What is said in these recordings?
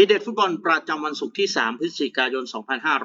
ทีเด็ดฟุตบอลประจำวันศุกร์ที่ 3 พฤศจิกายน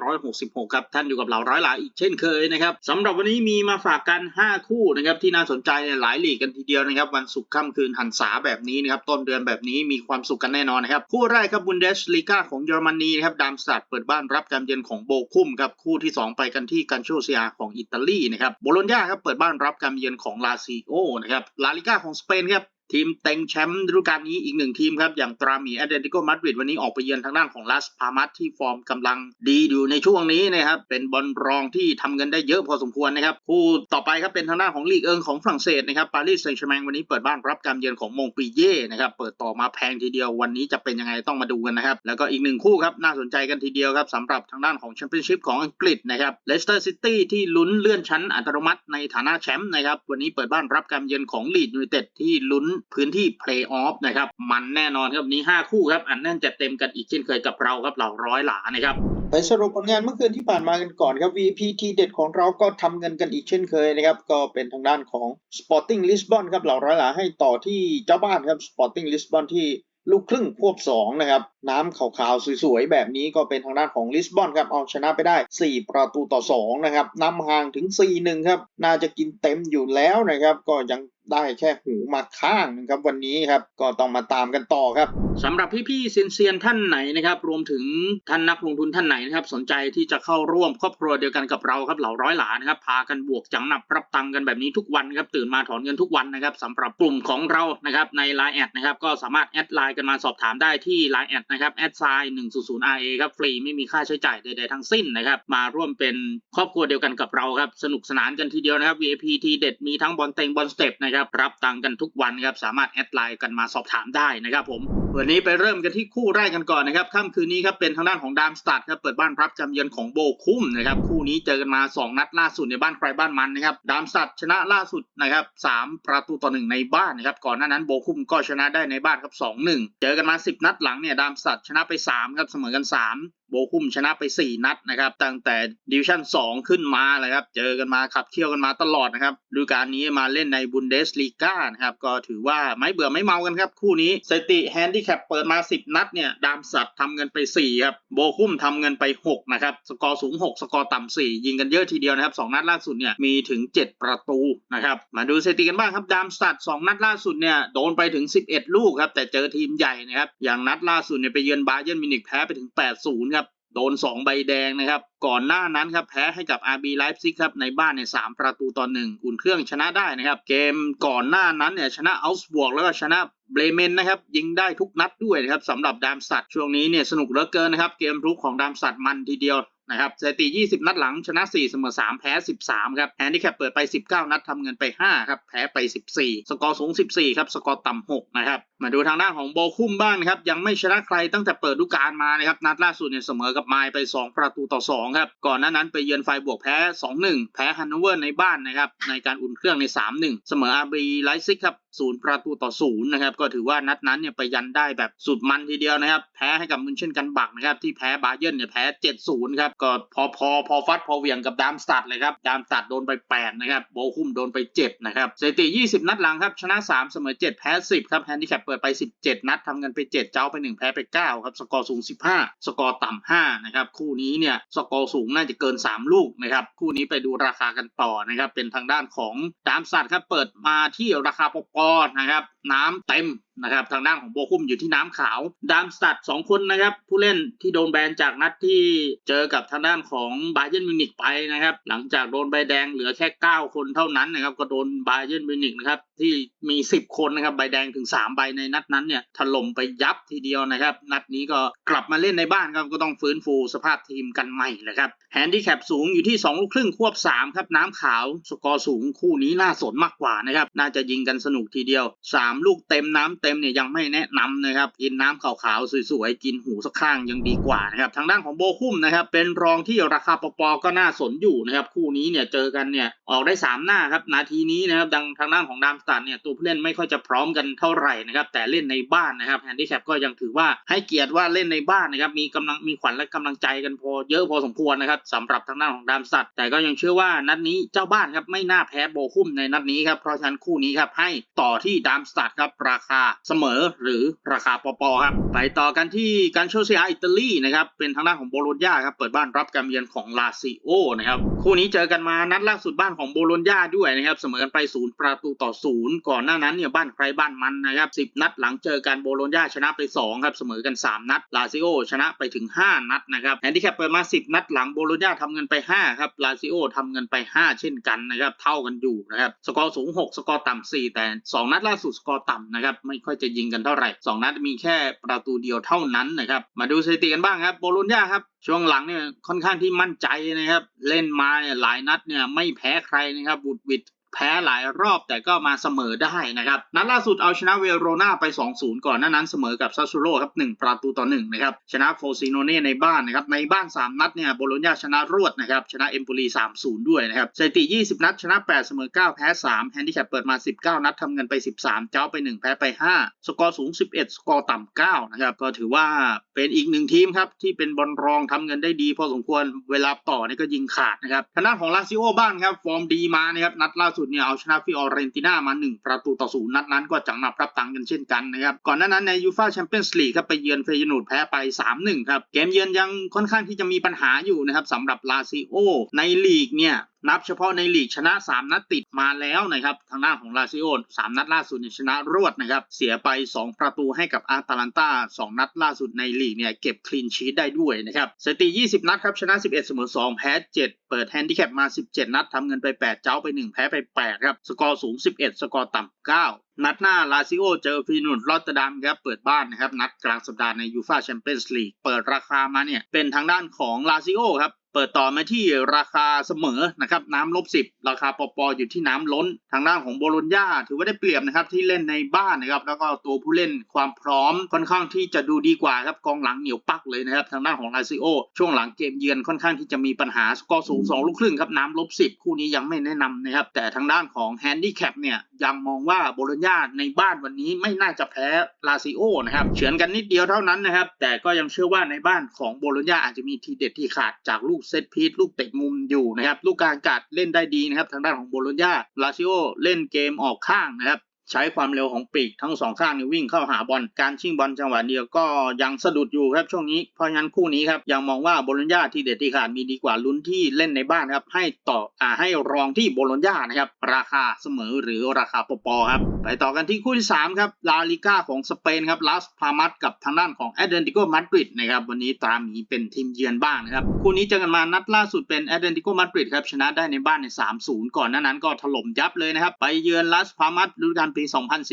2566 ครับท่านอยู่กับเราร้อยหลาอีกเช่นเคยนะครับสำหรับวันนี้มีมาฝากกัน 5 คู่นะครับที่น่าสนใจในหลายลีกกันทีเดียวนะครับวันศุกร์ค่ำคืนหันษาแบบนี้นะครับต้นเดือนแบบนี้มีความสุขกันแน่นอนนะครับคู่แรกครับบุนเดสลีกาของเยอรมนีนะครับดามสตัดเปิดบ้านรับการเยือนของโบคุมครับคู่ที่ 2 ไปกันที่กันโชเซียของอิตาลีนะครับโบโลญญาครับเปิดบ้านรับการเยือนของลาซิโอนะครับลาลิกาของสเปนครับ ทีมเต็งแชมป์ฤดูกาลนี้อีกหนึ่งทีมครับ อย่างตราหมีแอตเลติโกมาดริดวันนี้ออกไปเยือนทางด้านของลาสพามัสที่ฟอร์มกำลังดีอยู่ในช่วงนี้นะครับ เป็นบอลรองที่ทำเงินได้เยอะพอสมควรนะครับ คู่ต่อไปครับเป็นทางด้านของลีกเอิงของฝรั่งเศสนะครับปารีสแซงต์แชร์แมงวันนี้เปิดบ้านรับการเยือนของมงปีเย่นะครับเปิดต่อมาแพงทีเดียววันนี้จะเป็นยังไงต้องมาดูกันนะครับแล้วก็อีกหนึ่งคู่ครับน่าสนใจกันทีเดียวครับสำหรับทางด้านของแชมเปี้ยนชิพของอังกฤษนะครับเลสเตอร์ซิตี้ที่ลุ้นเลื่อนชั้นอัตโนมัติในฐานะแชมป์นะครับวันนี้เปิดบ้านรับการเยือนของลีดยูไนเต็ดที่ลุ้นพื้นที่เพลย์ออฟนะครับ มันแน่นอนครับนี้ 5 คู่ครับ อันแน่นจะเต็มกันอีกเช่นเคยกับเราครับเหล่าร้อยหลานะครับไปสรุปผลงานเมื่อคืนที่ผ่านมากันก่อนครับ VPT เด็ดของเราก็ทำเงินกันอีกเช่นเคยนะครับ ก็เป็นทางด้านของ Sporting Lisbon ครับเหล่าร้อยหลาให้ต่อที่เจ้าบ้านครับ Sporting Lisbon ที่ลูกครึ่งควบ2นะครับ น้ำขาวๆ สวยๆ แบบนี้ก็เป็นทางด้านของลิสบอนครับเอาชนะไปได้ 4 ประตูต่อ 2 นะครับนำห่างถึง 4-1 ครับ น่าจะกินเต็มอยู่แล้วนะครับ ก็ยังได้แค่หูมาข้างนะครับวันนี้ครับก็ต้องมาตามกันต่อครับสำหรับพี่ๆเซียนๆท่านไหนนะครับ รวมถึงท่านนักลงทุนท่านไหนนะครับสนใจที่จะเข้าร่วมครอบครัวเดียวกันกับเราครับเหล่าร้อยหลานะครับพากันบวกจังหนับรับตังกันแบบนี้ทุกวันครับตื่นมาถอนเงินทุกวันนะครับสำหรับกลุ่มของเรานะครับใน Line แอดนะครับก็สามารถแอดไลน์กันมาสอบถามได้ที่ Line แอดนะครับแอดไซน์หนึ่งศูนย์ไอเอครับฟรีไม่มีค่าใช้จ่ายใดๆทั้งสิ้นนะครับมาร่วมเป็นครอบครัวเดียวกันกับเราครับสนุกสนานกันทีเดียวนะครับ VIP ทีเด็ดมีทั้งบอลเต็งบอลสเต็ปนะครับรับตังค์กันทุกวันครับสามารถแอดไลน์กันมาสอบถามได้นะครับผม วันนี้ไปเริ่มกันที่คู่แรกกันก่อนนะครับค่ำคืนนี้ครับเป็นทางด้านของดามสตัดครับเปิดบ้านรับจำเยือนของโบคุ้มนะครับคู่นี้เจอกันมา 2 นัดล่าสุดในบ้านใครบ้านมันนะครับดามสตัดชนะล่าสุดนะครับ3ประตูต่อหนึ่งในบ้านนะครับก่อนหน้านั้นโบคุ้มก็ชนะได้ในบ้านครับ2-1 เจอกันมา 10 นัดหลังเนี่ยดามสตัดชนะไป3ครับเสมอกัน 3โบคุมชนะไป 4 นัดนะครับ ตั้งแต่ดิวิชั่น 2 ขึ้นมาเลยครับ เจอกันมาขับเคี่ยวกันมาตลอดนะครับฤดูกาลนี้มาเล่นในบุนเดสลีกานะครับ ก็ถือว่าไม่เบื่อไม่เมากันครับ คู่นี้สถิติแฮนดิแคปเปิดมา 10 นัดเนี่ย ดามสัตว์ทำเงินไป 4 ครับ โบคุมทำเงินไป 6 นะครับ สกอร์สูง 6 สกอร์ต่ำ4 ยิงกันเยอะทีเดียวนะครับ 2 นัดล่าสุดเนี่ยมีถึง 7 ประตูนะครับ มาดูสถิติกันบ้างครับดามสัตว์2นัดล่าสุดเนี่ยโดนไปถึง 11 ลูกครับแต่เจอทีมใหญ่นะครับอย่างนัดล่าสุดเนี่ยไปเยือนบาเยิร์นมิวนิกแพ้ไปถึง 8-0ครับ โดน 2 ใบแดงนะครับ ก่อนหน้านั้นครับแพ้ให้กับ RB Leipzig ครับในบ้านเนี่ยสามประตูต่อหนึ่งอุ่นเครื่องชนะได้นะครับ เกมก่อนหน้านั้นเนี่ยชนะอัลส์บวกแล้วก็ชนะเบรเมนนะครับยิงได้ทุกนัดด้วยนะครับสำหรับดามสัตช่วงนี้เนี่ยสนุกเหลือเกินนะครับ เกมรุกของดามสัตมันทีเดียว นะครับสถิติ 20 นัดหลังชนะ 4 เสมอ 3 แพ้ 13 ครับแฮนดิแคปเปิดไป 19 นัดทำเงินไป 5 ครับ แพ้ไป 14 สกอร์สูง 14 ครับ สกอร์ต่ำ 6 นะครับ มาดูทางด้านของโบคุ้มบ้างนะครับ ยังไม่ชนะใครตั้งแต่เปิดฤดูกาลมานะครับ นัดล่าสุดเนี่ยเสมอกับไมล์ไป 2 ประตูต่อ 2 ครับ ก่อนหน้านั้นไปเยือนไฟบวกแพ้ 2-1 แพ้ฮันโนเวอร์ในบ้านนะครับ ในการอุ่นเครื่องใน 3-1 เสมออาร์บีไลซิกครับ ศูนย์ประตูต่อศูนย์นะครับก็ถือว่านัดนั้นเนี่ยไปยันได้แบบสุดมันทีเดียวนะครับ แพ้ให้กับมุนเช่นกันบักนะครับที่แพ้บาเยิร์นเนี่ยแพ้7-0ครับก็พอพอพอฟัดพอเหวี่ยงกับดามสตัดเลยครับดามสตัดโดนไป8นะครับโบคุ้มโดนไป7นะครับสถิติ20นัดหลังครับชนะ3เสมอ7แพ้10ครับแฮนดิแคปเปิดไป17นัดทำเงินไป7เจ้าไป1แพ้ไป9ครับสกอร์สูง15สกอร์ต่ำ5นะครับคู่นี้เนี่ยสกอร์สูงน่าจะเกิน3ลูกนะครับคู่นี้ไปดูราคากันต่อนะครับเป็นทางด้านของดามสตัดครับเปิดมาที่ราคาปอนะครับน้ำเต็มนะครับทางด้านของโบคุ้มอยู่ที่น้ำขาวดามสตัดสองคนนะครับ ผู้เล่นที่โดนแบนจากนัดที่เจอกับทางด้านของบาเยนมิวนิกไปนะครับ หลังจากโดนใบแดงเหลือแค่ 9 คนเท่านั้นนะครับ ก็โดนบาเยนมิวนิกนะครับที่มี 10 คนนะครับใบแดงถึง 3 ใบในนัดนั้นเนี่ยถล่มไปยับทีเดียวนะครับ นัดนี้ก็กลับมาเล่นในบ้านครับก็ต้องฟื้นฟูสภาพทีมกันใหม่แหละครับแฮนดิแคปสูงอยู่ที่2ลูกครึ่งควบ3ครับน้ำขาวสกอร์สูงคู่นี้น่าสนมากกว่านะครับน่าจะยิงกันสนุกทีเดียว 3 ลูกเต็มน้ำเต็มเนี่ยยังไม่แนะนำนะครับกินน้ำขาวๆสวยๆกินหูสักข้างยังดีกว่านะครับทางด้านของโบคุ้มนะครับเป็นรองที่ราคาปอๆก็น่าสนอยู่นะครับคู่นี้เนี่ยเจอกันเนี่ยออกได้ 3 หน้าครับนาทีนี้นะครับดังทางด้านของดามสตันเนี่ยตัวผู้เล่นไม่ค่อยจะพร้อมกันเท่าไหร่นะครับแต่เล่นในบ้านนะครับแฮนดิแคปก็ยังถือว่าให้เกียรติว่าเล่นในบ้านนะครับมีกำลังมีขวัญและกำลังใจกันพอเยอะพอสมควรนะครับสำหรับทางด้านของดามสตัดแต่ก็ยังเชื่อว่านัดนี้เจ้าบ้านครับไม่น่าแพ้โบคุ้มในนัดนี้ครับเพราะฉะนั้นคู่นี้ครับให้ต่อต่อที่ดามสตัดครับราคาเสมอหรือราคาปอปอครับไปต่อกันที่การโชเซียอิตาลีนะครับเป็นทางด้านของโบโลญญาครับเปิดบ้านรับการเยือนของลาซิโอนะครับคู่นี้เจอกันมานัดล่าสุดบ้านของโบโลญญาด้วยนะครับเสมอกันไปศูนย์ประตูต่อศูนย์ก่อนหน้านั้นเนี่ยบ้านใครบ้านมันนะครับสิบนัดหลังเจอกันโบโลญญาชนะไปสองครับเสมอกันสามนัดลาซิโอชนะไปถึงห้านัดนะครับแฮนดิแคปเปิดมาสิบนัดหลังโบโลญญาทำเงินไปห้าครับลาซิโอทำเงินไปห้าเช่นกันนะครับเท่ากันอยู่นะครับสกอร์สูงหกสกอร์ต่ำสี่แต่สองนัดล่าสุดสกอร์ต่ำนะครับไม่ค่อยจะยิงกันเท่าไหร่สองนัดมีแค่ประตูเดียวเท่านั้นนะครับมาดูสถิติกันบ้างครับโบโลญญาครับช่วงหลังเนี่ยค่อนข้างที่มั่นใจนะครับ เล่นมาเนี่ยหลายนัดเนี่ยไม่แพ้ใครนะครับบุดวิด แพ้หลายรอบแต่ก็มาเสมอได้นะครับ นัดล่าสุดเอาชนะเวโรนาไป 2-0 ก่อนหน้านั้นเสมอกับซาซูโร่ครับ 1 ประตูต่อ1นะครับ ชนะโฟซิโนเน่ในบ้านนะครับ ในบ้าน 3 นัดเนี่ยโบโลญญาชนะรวดนะครับ ชนะเอมโปลี3-0 ด้วยนะครับสถิติ 20 นัด ชนะ 8 เสมอ 9 แพ้ 3 แฮนดิแคปเปิดมา 19 นัดทำเงินไป 13 เจ้าไป 1 แพ้ไป 5 สกอร์สูง 11 สกอร์ต่ำ9นะครับ ก็ถือว่าเป็นอีกหนึ่งทีมครับที่เป็นบอลรองทำเงินได้ดี พอสมควร เวลาต่อเนี่ยก็ยิงขาดนะครับ ทางด้านของลาซิโอบ้างครับ ฟอร์มดีมานะครับ นัดล่าสุดเนี่ยเอาชนะฟิออเรนติน่ามา 1 ประตูต่อศูนย์นัดนั้นก็จังหนับรับตังกันเช่นกันนะครับก่อนหน้านั้นในยูฟาแชมเปี้ยนส์ลีกครับไปเยือนเฟยนูดแพ้ไป 3-1 ครับ เกมเยือนยังค่อนข้างที่จะมีปัญหาอยู่นะครับสำหรับลาซิโอในลีกเนี่ย นับเฉพาะในลีกชนะ 3 นัดติดมาแล้วนะครับทางด้านของลาซิโอ3นัดล่าสุดเนี่ยชนะรวดนะครับเสียไป 2 ประตูให้กับอาตาลันตา2นัดล่าสุดในลีกเนี่ยเก็บคลีนชีตได้ด้วยนะครับสถิติ 20 นัดครับชนะ 11 เสมอ 2 แพ้ 7 เปิดแฮนดิแคปมา 17 นัดทำเงินไป 8 เจ้าไป 1 แพ้ไป 8 ครับสกอร์สูง 11 สกอร์ต่ำ 9นัดหน้า ลาซิโอ เจอฟีนุนรอตเตอร์ดัมครับ เปิดบ้านนะครับ นัดกลางสัปดาห์ในยูฟาแชมเปี้ยนส์ลีก เปิดราคามาเนี่ย เป็นทางด้านของลาซิโอครับ เปิดต่อมาที่ราคาเสมอนะครับน้ำลบสิบราคาปอปออยู่ที่น้ำล้น ทางด้านของโบโลญญาถือว่าได้เปรียบนะครับที่เล่นในบ้านนะครับแล้วก็ตัวผู้เล่นความพร้อมค่อนข้างที่จะดูดีกว่าครับกองหลังเหนียวปักเลยนะครับทางด้านของลาซิโอช่วงหลังเกมเยือนค่อนข้างที่จะมีปัญหาสกอร์สูงสองลูกครึ่งครับน้ำลบสิบคู่นี้ยังไม่แนะนำนะครับแต่ทางด้านของแฮนดี้แคปเนี่ยยังมองว่าโบโลญญาในบ้านวันนี้ไม่น่าจะแพ้ลาซิโอนะครับเฉือนกันนิดเดียวเท่านั้นนะครับแต่ก็ยังเชื่อว่าในบ้านของโบโลญญาอาจจะมีทีเด็ดที่ขาดจากลูกเซตพีทลูกเตะมุมอยู่นะครับลูกกลางกัดเล่นได้ดีนะครับทางด้านของโบโลญญาลาซิโอเล่นเกมออกข้างนะครับ ใช้ความเร็วของปีกทั้งสองข้างนี่วิ่งเข้าหาบอลการชิงบอลจังหวะเดียวก็ยังสะดุดอยู่ครับช่วงนี้เพราะฉะนั้นคู่นี้ครับยังมองว่าโบลญญาที่เด็ดที่ขาดมีดีกว่าลุ้นที่เล่นในบ้านครับให้ต่ออ่าให้รองที่โบลญญานะครับราคาเสมอหรือราคาปปครับไปต่อกันที่คู่ที่สามครับลาลิก้าของสเปนครับลาสพามัสกับทางด้านของแอตเลติโกมาดริดนะครับวันนี้ตราหมีเป็นทีมเยือนบ้างนะครับคู่นี้เจอกันมานัดล่าสุดเป็นแอตเลติโกมาดริดครับชนะได้ในบ้านใน 3-0 ก่อนหน้านั้นก็ถล่มยับเลยนะครับไปเยือนลาสพามัสฤดูกาลปี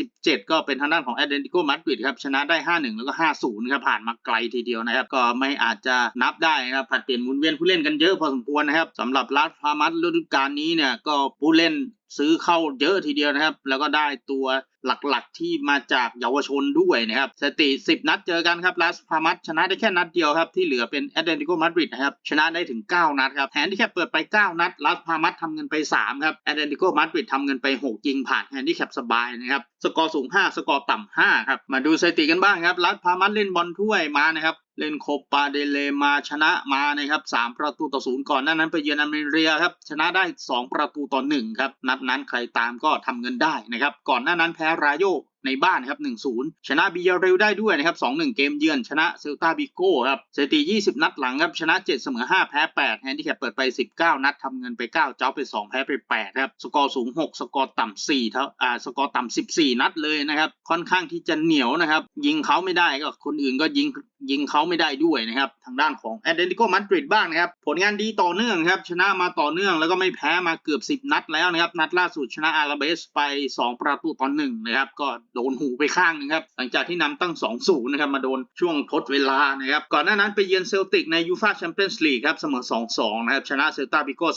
2017 ก็เป็นทางด้านของแอตเลติโกมาดริดครับชนะได้ 5-1 แล้วก็ 5-0 ครับผ่านมาไกลทีเดียวนะครับ ก็ไม่อาจจะนับได้นะครับผัดเปลี่ยนหมุนเวียนผู้เล่นกันเยอะพอสมควรนะครับสำหรับลาสพามัสฤดูกาลนี้เนี่ยก็ผู้เล่น ซื้อเข้าเยอะทีเดียวนะครับ แล้วก็ได้ตัวหลักๆที่มาจากเยาวชนด้วยนะครับสถิติ 10 นัดเจอกันครับลาสพามัสชนะได้แค่นัดเดียวครับ ที่เหลือเป็นแอตเลติโกมาดริดนะครับ ชนะได้ถึง 9 นัดครับแฮนดิแคปเปิดไป 9 นัดลาสพามัสทำเงินไป 3 ครับแอตเลติโกมาดริดทำเงินไป 6 ยิงผ่านแฮนดิแคปสบายนะครับ สกอร์สูง 5 สกอร์ต่ำ5ครับ มาดูสถิติกันบ้างครับ รัดพามัดเล่นบอลถ้วยมานะครับ เล่นโคปาเดเลมาชนะมานะครับ3ประตูต่อศูนย์ก่อนหน้านั้นไปเยือนอเมริกาครับ ชนะได้ 2 ประตูต่อ1ครับ นัดนั้นใครตามก็ทำเงินได้นะครับ ก่อนหน้านั้นแพ้รายโย ในบ้านครับ 1-0 ชนะบิยาเรลได้ด้วยนะครับ 2-1 เกมเยือนชนะเซลตาบิโก้ครับสถิติ 20 นัดหลังครับชนะ 7 เสมอ 5 แพ้ 8 แฮนดิแคปเปิดไป 19 นัดทำเงินไป 9 เจ้าไป 2 แพ้ไป 8 ครับ สกอร์สูง 6 สกอร์ต่ำ4เท่าอ่าสกอร์ต่ำ14 นัดเลยนะครับ ค่อนข้างที่จะเหนียวนะครับ ยิงเขาไม่ได้ก็คนอื่นก็ยิงยิงเขาไม่ได้ด้วยนะครับ ทางด้านของแอตเลติโกมาดริดบ้างนะครับ ผลงานดีต่อเนื่องครับ ชนะมาต่อเนื่องแล้วก็ไม่แพ้มาเกือบ 10 นัดแล้วนะครับ นัดล่าสุดชนะอาราเบสไป 2 ประตูต่อ1นะครับก็โดนหูไปข้างนึงครับหลังจากที่นำตั้ง2-0นะครับมาโดนช่วงทดเวลานะครับก่อนหน้านั้นไปเยือนเซลติกในยูฟาแชมเปี้ยนส์ลีกครับเสมอ 2-2 นะครับชนะเซลตาบิโก้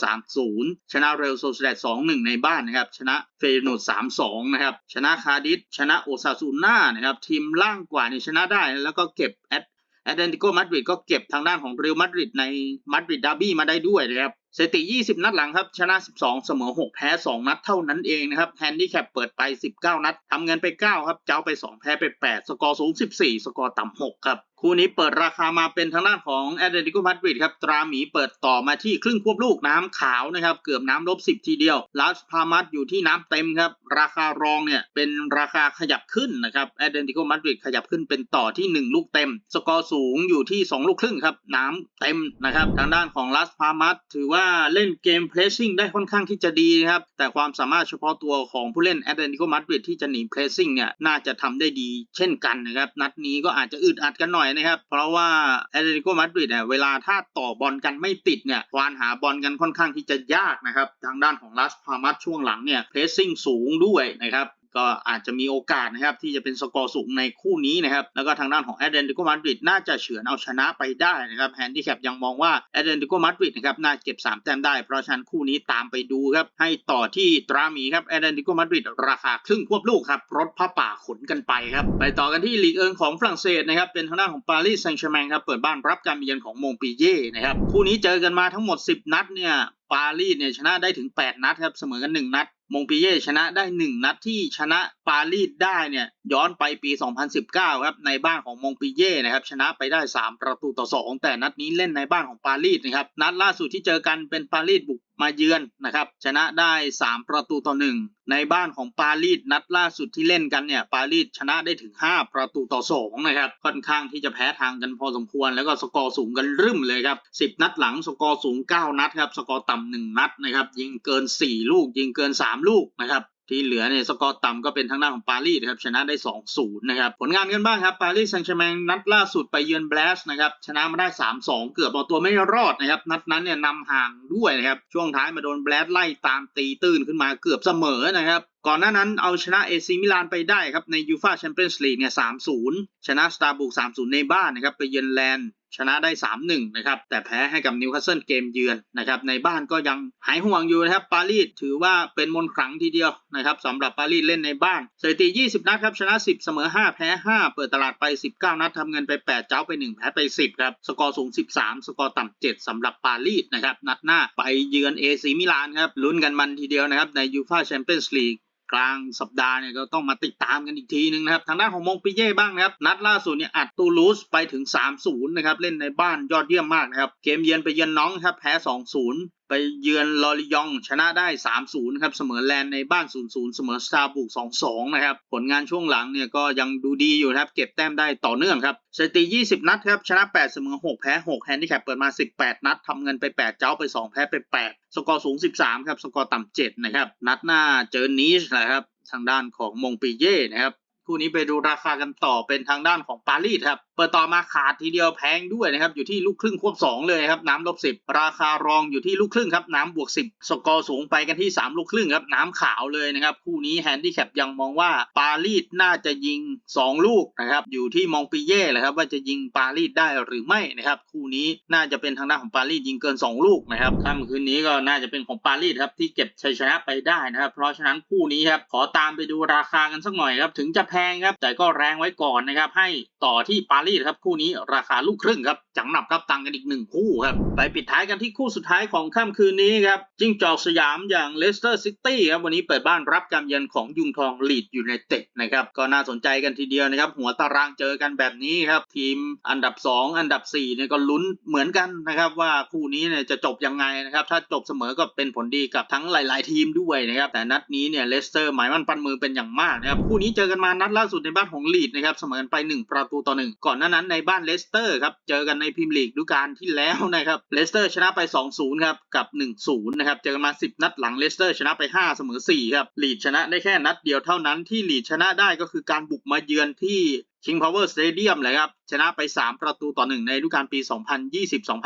3-0 ชนะเรอัลโซเซเดด2-1 ในบ้านนะครับชนะเฟยโนด3-2 นะครับชนะคาร์ดิสชนะโอซาซูน่านะครับทีมล่างกว่านี่ชนะได้แล้วก็เก็บแอตแอตเลติโกมาดริดก็เก็บทางด้านของเรอัลมาดริดในมาดริดดาร์บี้มาได้ด้วยนะครับ สถิติ 20 นัดหลังครับ ชนะ 12 เสมอ 6 แพ้ 2 นัดเท่านั้นเองนะครับ แฮนดี้แคปเปิดไป 19 นัด ทำเงินไป 9 ครับ เจ้าไป 2 แพ้ไป 8 สกอร์สูง 14 สกอร์ต่ำ 6 ครับ คู่นี้เปิดราคามาเป็นทางด้านของแอตเลติโกมาดริดครับ ตราหมีเปิดต่อมาที่ครึ่งควบลูกน้ำขาวนะครับ เกือบน้ำลบ 10 ทีเดียวลาสพามัสอยู่ที่น้ำเต็มครับ ราคารองเนี่ยเป็นราคาขยับขึ้นนะครับแอตเลติโกมาดริดขยับขึ้นเป็นต่อที่ 1 ลูกเต็ม สกอร์สูงอยู่ที่ 2 ลูกครึ่งครับ น้ำเต็มนะครับ ทางด้านของลาสพามัสถือว่าเล่นเกมเพลสซิ่งได้ค่อนข้างที่จะดีนะครับ แต่ความสามารถเฉพาะตัวของผู้เล่นแอตเลติโกมาดริดที่จะหนีเพลสซิ่งเนี่ยน่าจะทำได้ดีเช่นกันนะครับ นัดนี้ก็อาจจะอึดอัดกันหน่อยนะครับ เพราะว่าแอตเลติโกมาดริดเนี่ยเวลาถ้าต่อบอลกันไม่ติดเนี่ยควานหาบอลกันค่อนข้างที่จะยากนะครับ ทางด้านของลาสพามัสช่วงหลังเนี่ยเพลสซิ่งสูงด้วยนะครับ ก็อาจจะมีโอกาสนะครับที่จะเป็นสกอร์สูงในคู่นี้นะครับแล้วก็ทางด้านของแอตเลติโกมาดริดน่าจะเฉือนเอาชนะไปได้นะครับแฮนดี้แคปยังมองว่าแอตเลติโกมาดริดนะครับน่าเก็บ 3 แต้มได้ เพราะฉะนั้นคู่นี้ตามไปดูครับให้ต่อที่ตราหมีครับแอตเลติโกมาดริดราคาครึ่งควบลูกครับรถผ้าป่าขนกันไปครับไปต่อกันที่ลีกเอิงของฝรั่งเศสนะครับเป็นทางด้านของปารีสแซงต์แชร์แมงครับเปิดบ้านรับการมาเยือนของมงปีเย่นะครับคู่นี้เจอกันมาทั้งหมด 10 นัดเนี่ยปารีสเนี่ยชนะได้ถึง 8 นัดครับเสมอกัน 1 นัด มงปีเย่ชนะได้ 1 นัดที่ชนะ ปารีสได้เนี่ยย้อนไปปี 2019 ครับในบ้านของมงปีเย่นะครับชนะไปได้ 3 ประตูต่อ 2 แต่นัดนี้เล่นในบ้านของปารีสนะครับนัดล่าสุดที่เจอกันเป็นปารีสบุกมาเยือนนะครับชนะได้ 3 ประตูต่อ 1 ในบ้านของปารีสนัดล่าสุดที่เล่นกันเนี่ยปารีสชนะได้ถึง 5 ประตูต่อ 2 นะครับค่อนข้างที่จะแพ้ทางกันพอสมควร แล้วก็สกอร์สูงกันรึมเลยครับ 10 นัดหลังสกอร์สูง 9 นัดครับสกอร์ต่ำ1นัดนะครับยิงเกิน 4 ลูกยิงเกิน 3 ลูกนะครับ ที่เหลือเนี่ยสกอร์ต่ำก็เป็นทางด้านของปารีสครับชนะได้ 2-0 นะครับ ผลงานกันบ้างครับปารีสแซงต์แชร์แมงนัดล่าสุดไปเยือนแบลสนะครับชนะมาได้ 3-2 เกือบเอาตัวไม่รอดนะครับ นัดนั้นเนี่ยนำห่างด้วยนะครับ ช่วงท้ายมาโดนแบลสไล่ตามตีตื้นขึ้นมาเกือบเสมอนะครับก่อนหน้านั้นเอาชนะเอซีมิลานไปได้ครับในยูฟาแชมเปี้ยนส์ลีกเนี่ย 3-0 ชนะสตาร์บุก3-0 ในบ้านนะครับไปเยือนแลนด์ ชนะได้ 3-1 นะครับ แต่แพ้ให้กับนิวคาสเซิลเกมเยือนนะครับ ในบ้านก็ยังหายห่วงอยู่นะครับ ปารีสถือว่าเป็นมนต์ขลังทีเดียวนะครับสำหรับปารีสเล่นในบ้านสถิติ 20 นัดครับ ชนะ 10 เสมอ 5 แพ้ 5 เปิดตลาดไป 19 นัดทำเงินไป 8 เจ้าไป 1 แพ้ไป 10 ครับ สกอร์สูง 13 สกอร์ต่ำ 7สำหรับปารีสนะครับ นัดหน้าไปเยือนเอซีมิลานครับ ลุ้นกันมันทีเดียวนะครับ ในยูฟาแชมเปี้ยนส์ลีก กลางสัปดาห์เนี่ยก็ต้องมาติดตามกันอีกทีนึงนะครับ ทางด้านของมงปิเย่บ้างนะครับ นัดล่าสุดเนี่ยอัดตูลูสไปถึง 3-0 นะครับ เล่นในบ้านยอดเยี่ยมมากนะครับ เกมเยือนไปเยือนน้องครับแพ้ 2-0 ไปเยือนลอริยองชนะได้ 3-0 ครับ เสมอแลนด์ในบ้าน 0-0 เสมอสตาร์บุก 2-2 นะครับ ผลงานช่วงหลังเนี่ยก็ยังดูดีอยู่ครับ เก็บแต้มได้ต่อเนื่องครับสถิติ 20 นัดครับ ชนะ 8 เสมอ 6 แพ้ 6 แฮนดิแคปเปิดมา 18 นัดทำเงินไป 8 เจ้าไป 2 แพ้ไป 8 สกอร์สูง 13 ครับ สกอร์ต่ำ7นะครับ นัดหน้าเจอนีชนะครับ ทางด้านของมงปีเย่นะครับ คู่นี้ไปดูราคากันต่อเป็นทางด้านของปารีสครับ เปิดต่อมาขาดทีเดียวแพงด้วยนะครับ อยู่ที่ลูกครึ่งควบ 2 เลยครับ น้ำลบ 10 ราคารองอยู่ที่ลูกครึ่งครับ น้ำบวก 10 สกอร์สูงไปกันที่ 3 ลูกครึ่งครับ น้ำขาวเลยนะครับ คู่นี้แฮนดี้แคปยังมองว่าปารีสน่าจะยิง 2 ลูกนะครับ อยู่ที่มองปีเย่แหละครับว่าจะยิงปารีสได้หรือไม่นะครับ คู่นี้น่าจะเป็นทางด้านของปารีสยิงเกิน 2 ลูกนะครับค่ำคืนนี้ก็น่าจะเป็นของปารีสครับที่เก็บชัยชนะไปได้นะครับ เพราะฉะนั้นคู่นี้ครับขอตามไปดูราคากันสักหน่อยครับถึงจะแพงครับแต่ก็แรงไว้ก่อนนะครับ ให้ต่อที่ปารีสครับคู่นี้ราคาลูกครึ่งครับจังหนับรับตังกันอีกหนึ่งคู่ครับไปปิดท้ายกันที่คู่สุดท้ายของค่ำคืนนี้ครับจิ้งจอกสยามอย่างเลสเตอร์ซิตี้ครับวันนี้เปิดบ้านรับการเยือนของยุงทองลีดอยูไนเต็ดนะครับก็น่าสนใจกันทีเดียวนะครับหัวตารางเจอกันแบบนี้ครับทีมอันดับ 2 อันดับ4เนี่ยก็ลุ้นเหมือนกันนะครับว่าคู่นี้เนี่ยจะจบยังไงนะครับถ้าจบเสมอก็เป็นผลดีกับทั้งหลาย ๆ ทีมด้วยนะครับแต่นัดนี้เนี่ยเลสเตอร์หมายมั่นปั้นมือเป็นอย่างมากนะครับคู่นี้เจอกันมานัดล่าสุดในบ้านของลีดนะครับเสมอกันไป 1 ประตูต่อ 1 ก่อนหน้านั้นในบ้านเลสเตอร์ครับเจอกันในพรีเมียร์ลีกฤดูกาลที่แล้วนะครับเลสเตอร์ชนะไป 2-0ครับกับ 1-0นะครับเจอกันมา 10 นัดหลังเลสเตอร์ชนะไป 5 เสมอ4ครับลีดชนะได้แค่นัดเดียวเท่านั้นที่ลีดชนะได้ก็คือการบุกมาเยือนที่ King Power Stadium เลยครับ ชนะไป 3 ประตูต่อ 1 ในฤดูกาลปี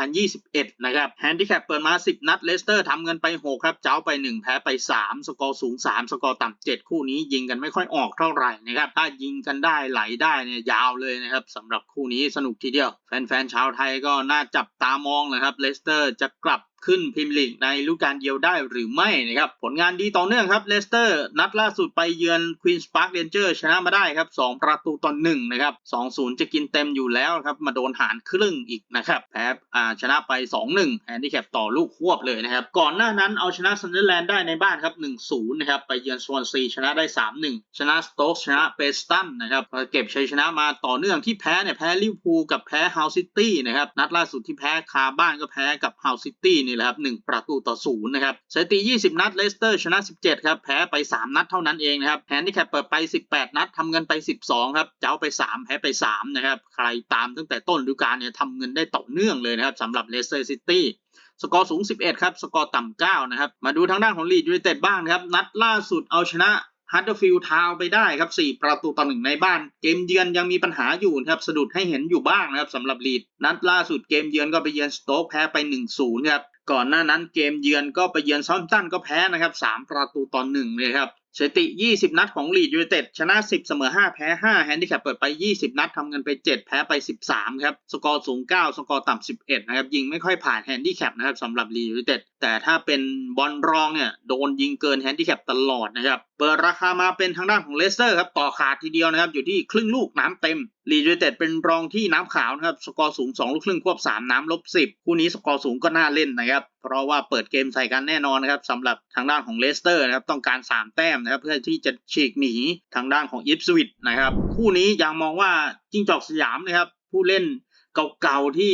2020-2021 นะครับแฮนดิแคปเปิดมา 10 นัดเลสเตอร์ทำเงินไป 6 ครับ เจ้าไป 1 แพ้ไป 3 สกอร์สูง 3 สกอร์ต่ำ 7 คู่นี้ยิงกันไม่ค่อยออกเท่าไหร่นะครับ ถ้ายิงกันได้ไหลได้เนี่ยยาวเลยนะครับสำหรับคู่นี้สนุกทีเดียว แฟนๆชาวไทยก็น่าจับตามองเลยครับเลสเตอร์จะกลับ ขึ้นพรีเมียร์ลีกในฤดูกาลเดียวได้หรือไม่นะครับ ผลงานดีต่อเนื่องครับเลสเตอร์นัดล่าสุดไปเยือนควีนสปาร์คเรนเจอร์ชนะมาได้ครับ 2 ประตูต่อ1นะครับ2-0 จะกินเต็มอยู่แล้วครับ มาโดนหารครึ่งอีกนะครับแพ้อ่าชนะไป 2-1แฮนดิแคปต่อลูกควบเลยนะครับ ก่อนหน้านั้นเอาชนะซันเดอร์แลนด์ได้ในบ้านครับ 1-0 นะครับ ไปเยือนสวอนซีชนะได้ 3-1 ชนะสโต๊กชนะเปสตันนะครับเก็บชัยชนะมาต่อเนื่องที่แพ้เนี่ยแพ้ลิเวอร์พูลกับแพ้เฮาซิตี้นะครับนัดล่าสุดที่แพ้คาบ้านก็แพ้กับเฮาซิตี้นี่แหละครับ1ประตูต่อศูนย์นะครับสถิติ 20 นัดเลสเตอร์ชนะ 17 ครับ แพ้ไป 3 นัดเท่านั้นเองนะครับแฮนดิแคปเปิดไป 18 นัดทำเงินไป 12 ครับ เจ้าไป 3 แพ้ไป 3 นะครับ ใครตามตั้งแต่ต้นฤดูกาลเนี่ยทำเงินได้ต่อเนื่องเลยนะครับสำหรับเลสเตอร์ซิตี้สกอร์สูง 11 ครับ สกอร์ต่ำ9นะครับ มาดูทางด้านของลีดยูไนเต็ดบ้างนะครับ นัดล่าสุดเอาชนะฮัตเตอร์ฟิลด์ทาวไปได้ครับ 4 ประตูต่อหนึ่งในบ้าน เกมเยือนยังมีปัญหาอยู่นะครับ สะดุดให้เห็นอยู่บ้างนะครับสำหรับลีด นัดล่าสุดเกมเยือนก็ไปเยือนสโต๊กแพ้ไป 1-0 ครับ ก่อนหน้านั้นเกมเยือนก็ไปเยือนซ้อมตั้นก็แพ้นะครับ3ประตูต่อหนึ่งเลยครับสถิติ 20 นัดของลีดยูไนเต็ดชนะ 10 เสมอ 5 แพ้ 5 แฮนดิแคปเปิดไป 20 นัดทำเงินไป 7 แพ้ไป 13 ครับ สกอร์สูง 9 สกอร์ต่ำ 11 นะครับ ยิงไม่ค่อยผ่านแฮนดิแคปนะครับสำหรับลีดยูไนเต็ด แต่ถ้าเป็นบอลรองเนี่ย โดนยิงเกินแฮนดิแคปตลอดนะครับ เปิดราคามาเป็นทางด้านของเลสเตอร์ครับ ต่อขาดทีเดียวนะครับ อยู่ที่ครึ่งลูกน้ำเต็มลีดยูเต็ดเป็นรองที่น้ำขาวนะครับ สกอร์สูง 2 ลูกครึ่งควบ 3 น้ำลบ 10 คู่นี้สกอร์สูงก็น่าเล่นนะครับ เพราะว่าเปิดเกมใส่กันแน่นอนนะครับสำหรับทางด้านของเลสเตอร์นะครับ ต้องการ 3 แต้มนะครับ เพื่อที่จะฉีกหนีทางด้านของอิฟสวิตนะครับ คู่นี้ยังมองว่าจิ้งจอกสยามนะครับ ผู้เล่นเก่าๆที่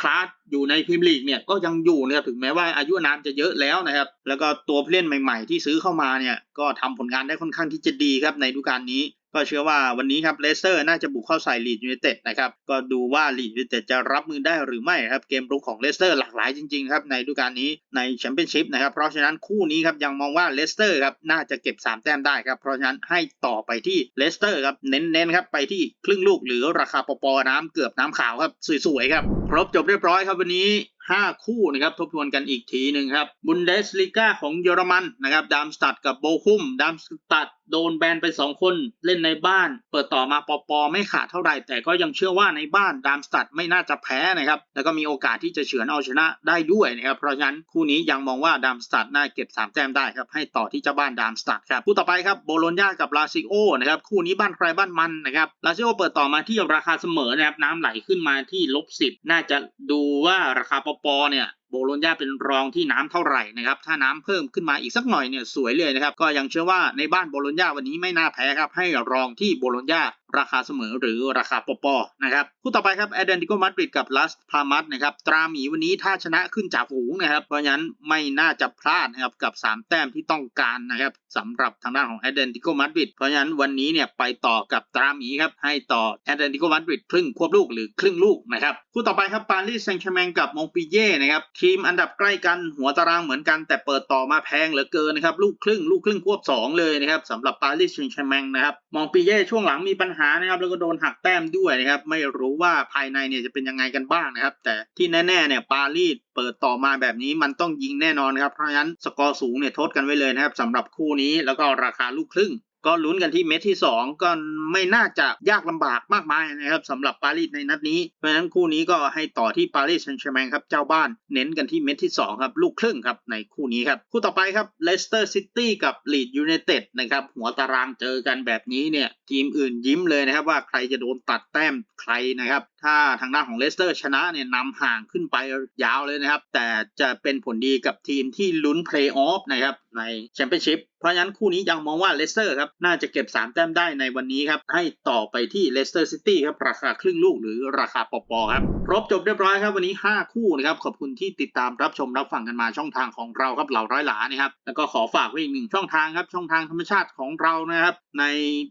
คลาสอยู่ในพรีเมียร์ลีกเนี่ยก็ยังอยู่นะครับถึงแม้ว่าอายุอานามจะเยอะแล้วนะครับ แล้วก็ตัวผู้เล่นใหม่ ๆ ที่ซื้อเข้ามาเนี่ยก็ทำผลงานได้ค่อนข้างที่จะดีครับในฤดูกาลนี้ ก็เชื่อว่าวันนี้ครับเลสเตอร์น่าจะบุกเข้าใส่ลีดยูไนเต็ดนะครับก็ดูว่าลีดยูไนเต็ดจะรับมือได้หรือไม่ครับเกมรุกของเลสเตอร์หลากหลายจริงๆครับในฤดูกาลนี้ในแชมเปี้ยนชิพนะครับเพราะฉะนั้นคู่นี้ครับยังมองว่าเลสเตอร์ครับน่าจะเก็บ 3 แต้มได้ครับเพราะฉะนั้นให้ต่อไปที่เลสเตอร์ครับเน้นๆครับไปที่ครึ่งลูกหรือราคาปอปอน้ำเกือบน้ำขาวครับสวยๆครับครบจบเรียบร้อยครับวันนี้5คู่นะครับทบทวนกันอีกทีหนึ่งครับบุนเดสลิก้าของเยอรมันนะครับดามสตัดกับโบคุมดามสตัดโดนแบนไป 2 คนเล่นในบ้าน เปิดต่อมาปอปอไม่ขาดเท่าไหร่ แต่ก็ยังเชื่อว่าในบ้านดามสตัดไม่น่าจะแพ้นะครับ แล้วก็มีโอกาสที่จะเฉือนเอาชนะได้ด้วยนะครับ เพราะฉะนั้นคู่นี้ยังมองว่าดามสตัดน่าเก็บ 3 แต้มได้ครับ ให้ต่อที่เจ้าบ้านดามสตัดครับ คู่ต่อไปครับโบโลญญากับลาซิโอนะครับ คู่นี้บ้านใครบ้านมันนะครับ ลาซิโอเปิดต่อมาที่ราคาเสมอนะครับ น้ำไหลขึ้นมาที่ลบสิบน่าจะดูว่าราคาปอปอเนี่ย โบโลญญาเป็นรองที่น้ำเท่าไหร่นะครับถ้าน้ำเพิ่มขึ้นมาอีกสักหน่อยเนี่ยสวยเลยนะครับก็ยังเชื่อว่าในบ้านโบโลญญาวันนี้ไม่น่าแพ้ครับให้รองที่โบโลญญาราคาเสมอหรือราคาปอปอนะครับคู่ต่อไปครับแอดเดนติโกมาดริดกับลัสพามัสนะครับตราหมีวันนี้ถ้าชนะขึ้นจากฝูงนะครับเพราะฉะนั้นไม่น่าจะพลาดนะครับกับ 3 แต้มที่ต้องการนะครับสำหรับทางด้านของแอดเดนติโกมาดริดเพราะฉะนั้นวันนี้เนี่ยไปต่อกับตราหมีครับให้ต่อแอดเดนติโกมาดริดครึ่งควบลูกหรือครึ่งลูกนะครับคู่ต่อไปครับปารีสแซงต์แชร์แมงกับมงปีเย่นะครับทีมอันดับใกล้กันหัวตารางเหมือนกัน แต่เปิดต่อมาแพงเหลือเกินนะครับลูกครึ่งลูกครึ่งควบสองเลยนะครับสำหรับปารีสแซงต์แชร์แมงนะครับมองปีเย่ช่วงหลังมีปัญหานะครับแล้วก็โดนหักแต้มด้วยนะครับไม่รู้ว่าภายในเนี่ยจะเป็นยังไงกันบ้างนะครับแต่ที่แน่ๆเนี่ยปารีสเปิดต่อมาแบบนี้มันต้องยิงแน่นอนครับเพราะฉะนั้นสกอร์สูงเนี่ยทดกันไว้เลยนะครับสำหรับคู่นี้แล้วก็ราคาลูกครึ่ง ก็ลุ้นกันที่เม็ดที่ 2 ก็ไม่น่าจะยากลำบากมากมายนะครับสำหรับปารีสในนัดนี้ เพราะฉะนั้นคู่นี้ก็ให้ต่อที่ปารีสแซงต์แชร์แมงครับเจ้าบ้านเน้นกันที่เม็ดที่ 2 ครับ ลูกครึ่งครับในคู่นี้ครับ คู่ต่อไปครับเลสเตอร์ซิตี้กับลีดยูไนเต็ดนะครับหัวตารางเจอกันแบบนี้เนี่ยทีมอื่นยิ้มเลยนะครับว่าใครจะโดนตัดแต้มใครนะครับ ถ้าทางด้านของเลสเตอร์ชนะเนี่ยนำห่างขึ้นไปยาวเลยนะครับ แต่จะเป็นผลดีกับทีมที่ลุ้นเพลย์ออฟนะครับในแชมเปี้ยนชิพเพราะฉะนั้นคู่นี้ยังมองว่าเลสเตอร์ครับน่าจะเก็บ 3 แต้มได้ในวันนี้ครับ ให้ต่อไปที่เลสเตอร์ซิตี้ครับราคาครึ่งลูกหรือราคาปอปอครับครบจบเรียบร้อยครับวันนี้ 5 คู่นะครับขอบคุณที่ติดตามรับชมรับฟังกันมาช่องทางของเราครับเหล่าร้อยหลานะครับแล้วก็ขอฝากไว้อีกหนึ่งช่องทางครับช่องทางธรรมชาติของเรานะครับใน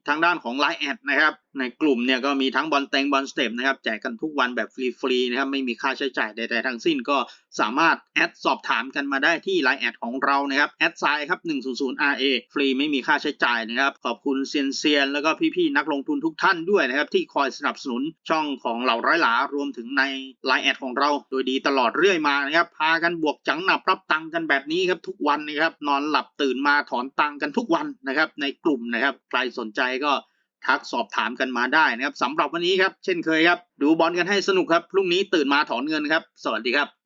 ทางด้านของ Line แอดนะครับ ในกลุ่มเนี่ยก็มีทั้งบอลเต็งบอลสเต็ปนะครับแจกกันทุกวันแบบฟรีๆนะครับไม่มีค่าใช้จ่ายใดๆทั้งสิ้นก็สามารถแอดสอบถามกันมาได้ที่ Line แอดของเรานะครับแอดไซน์ครับ 100 RA ฟรีไม่มีค่าใช้จ่ายนะครับ ขอบคุณเซียนเซียนแล้วก็พี่ๆนักลงทุนทุกท่านด้วยนะครับ ที่คอยสนับสนุนช่องของเหล่าร้อยหลารวมถึงใน Line แอดของเรา โดยดีตลอดเรื่อยมานะครับพากันบวกจังหนับรับตังกันแบบนี้ครับทุกวันนะครับนอนหลับตื่นมาถอนตังกันทุกวันนะครับในกลุ่มนะครับใครสนใจก็ ทักสอบถามกันมาได้นะครับสำหรับวันนี้ครับ เช่นเคยครับ ดูบอลกันให้สนุกครับพรุ่งนี้ตื่นมาถอนเงินครับ สวัสดีครับ